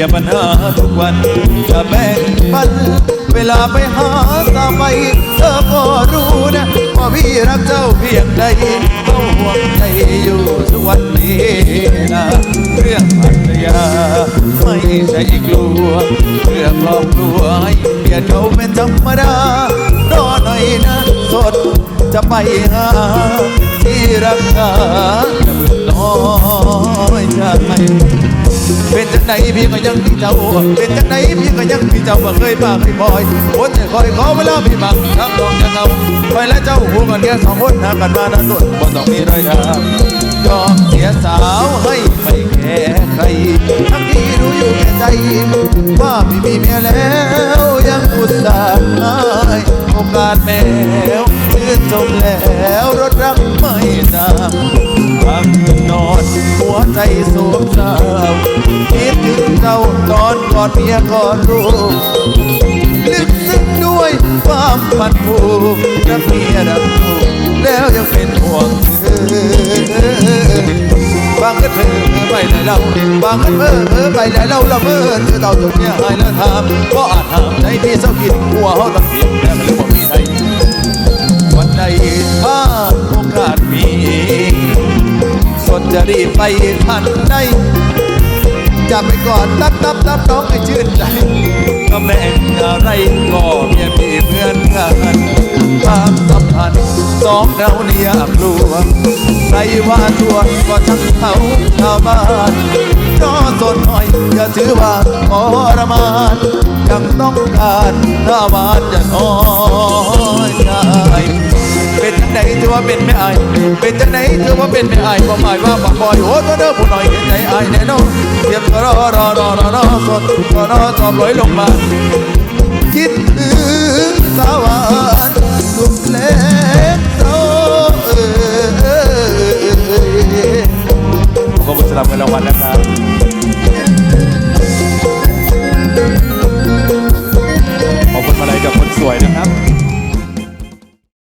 ียปัญหาทุกวันจะแบ่งปัน เวลาไปหาสามัยเธอก็รู้นะว่าพี่รักเจ้าเพียงใดเขาห่วงใจอยู่ทุกวันนี้นะเรื่องภรรยาไม่ใช่กลัวเรื่องหลอกลวให้เบียดเขาเป็นธรรมดารอหน่อยนะสดจะไปหาที่รักษาจะมึงน้อยใจ เป็นจังไหนพี่ก็ยังมีเจ้าเป็นจังไหนพี่ก็ยังมีเจ้าบ่เคยมาพี่บอยคนจะคอยขอเวลาพี่บังทั้งน้องจะเอาไปและเจ้าหูกันแค่สองคนหากันมานานนุ่นบ่ต้องมีรอยทางยอมเสียสาวให้ไม่แค่ใครทั้งที่รู้อยู่แก่ใจว่าพี่มีเมียแล้วยังอุตส่าห์ให้โอกาสแมว ชื่นชมแล้วรถรักไม่ตามทางคืนนอนหัวใจโศกเศร้าคิดถึงเจ้าตอนกอดเมียกอดลูกลึกซึ้งด้วยความพันผูกรักเมียรักลูกแล้วยังเป็นห่วงเธอบางกันเธอไปแล้วเราบางกันเมื่อไปแล้วเราละเมื่อเธอเต่าจนเนี่ยหายแล้วทำก็อาจทำในที่เศร้ากินหัวเขาต้องเป จะรีบไปทันใดจะไปก่อนตับตับตับน้องให้ชื่นใจก็แม่งอะไรก็เมียพี่เพื่อนกันความสัมพันธ์สองเราเนี่ยกลัวใครว่าทั่วก็ช่างเขาชาวบ้านรอสนหน่อยอย่าถือว่าทรมานยังต้องการถ้าวานจะน้อยใจ ว่าเป็นไม่อายเป็นจังไหนถือว่าเป็นไม่อายความหมายว่าบักบอยโอ้ตัวเด้อผู้หน่อยเห็นใจอายแน่นอนเตรียมรอรอรอรอรอสดรอรอตอบลอยลงมาคิดถึงสาวานสุดเล็กโตเออขอบคุณสำหรับเงินรางวัลนะครับ